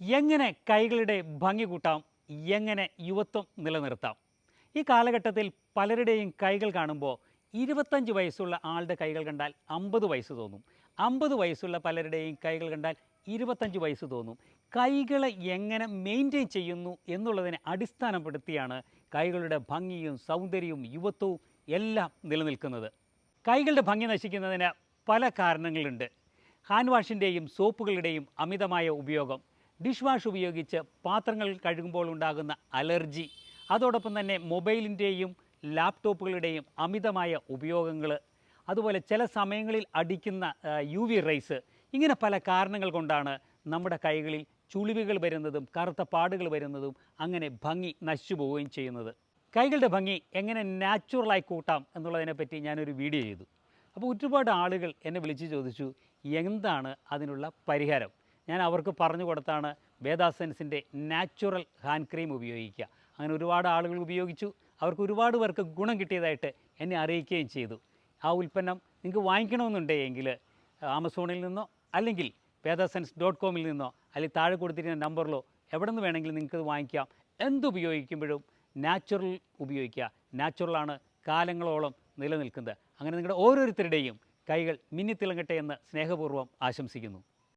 എങ്ങനെ കൈകളുടെ ഭംഗി കൂട്ടാം? എങ്ങനെ യുവത്വം നിലനിർത്താം? ഈ കാലഘട്ടത്തിൽ പലരുടെയും കൈകൾ കാണുമ്പോൾ ഇരുപത്തഞ്ച് വയസ്സുള്ള ആളുടെ കൈകൾ കണ്ടാൽ അമ്പത് വയസ്സ് തോന്നും. അമ്പത് വയസ്സുള്ള പലരുടെയും കൈകൾ കണ്ടാൽ ഇരുപത്തഞ്ച് വയസ്സ് തോന്നും. കൈകളെ എങ്ങനെ മെയിന്റെയിൻ ചെയ്യുന്നു എന്നുള്ളതിനെ അടിസ്ഥാനപ്പെടുത്തിയാണ് കൈകളുടെ ഭംഗിയും സൗന്ദര്യവും യുവത്വവും എല്ലാം നിലനിൽക്കുന്നത്. കൈകളുടെ ഭംഗി നശിക്കുന്നതിന് പല കാരണങ്ങളുണ്ട്. ഹാൻഡ് വാഷിന്റെയും സോപ്പുകളുടെയും അമിതമായ ഉപയോഗം ഡിഷ് വാഷ് ഉപയോഗിച്ച് പാത്രങ്ങൾ കഴുകുമ്പോൾ ഉണ്ടാകുന്ന അലർജി. അതോടൊപ്പം തന്നെ മൊബൈലിന്റെയും ലാപ്ടോപ്പുകളുടെയും അമിതമായ ഉപയോഗങ്ങൾ അതുപോലെ ചില സമയങ്ങളിൽ അടിക്കുന്ന യു വി റൈസ്. ഇങ്ങനെ പല കാരണങ്ങൾ കൊണ്ടാണ് നമ്മുടെ കൈകളിൽ ചുളിവുകൾ വരുന്നതും കറുത്ത പാടുകൾ വരുന്നതും അങ്ങനെ ഭംഗി നശിച്ചു പോവുകയും ചെയ്യുന്നത്. കൈകളുടെ ഭംഗി എങ്ങനെ നാച്ചുറലായി കൂട്ടാം എന്നുള്ളതിനെപ്പറ്റി ഞാനൊരു വീഡിയോ ചെയ്തു. അപ്പോൾ ഒരുപാട് ആളുകൾ എന്നെ വിളിച്ച് ചോദിച്ചു എന്താണ് അതിനുള്ള പരിഹാരം? ഞാൻ അവർക്ക് പറഞ്ഞു കൊടുത്താണ് വേദാസെൻസിന്റെ നാച്ചുറൽ ഹാൻഡ് ക്രീം ഉപയോഗിക്കുക. അങ്ങനെ ഒരുപാട് ആളുകൾ ഉപയോഗിച്ചു. അവർക്ക് ഒരുപാട് പേർക്ക് ഗുണം കിട്ടിയതായിട്ട് എന്നെ അറിയിക്കുകയും ചെയ്തു. ആ ഉൽപ്പന്നം നിങ്ങൾക്ക് വാങ്ങിക്കണമെന്നുണ്ടെങ്കിൽ ആമസോണിൽ നിന്നോ അല്ലെങ്കിൽ വേദാസെൻസ് ഡോട്ട് കോമിൽ നിന്നോ അല്ലെങ്കിൽ താഴെ കൊടുത്തിരിക്കുന്ന നമ്പറിലോ എവിടെ നിന്ന് വേണമെങ്കിലും നിങ്ങൾക്ക് ഇത് വാങ്ങിക്കാം. എന്തുപയോഗിക്കുമ്പോഴും നാച്ചുറൽ ഉപയോഗിക്കുക. നാച്ചുറലാണ് കാലങ്ങളോളം നിലനിൽക്കുന്നത്. അങ്ങനെ നിങ്ങളുടെ ഓരോരുത്തരുടെയും കൈകൾ മിന്നിത്തിളങ്ങട്ടെ എന്ന് സ്നേഹപൂർവം ആശംസിക്കുന്നു.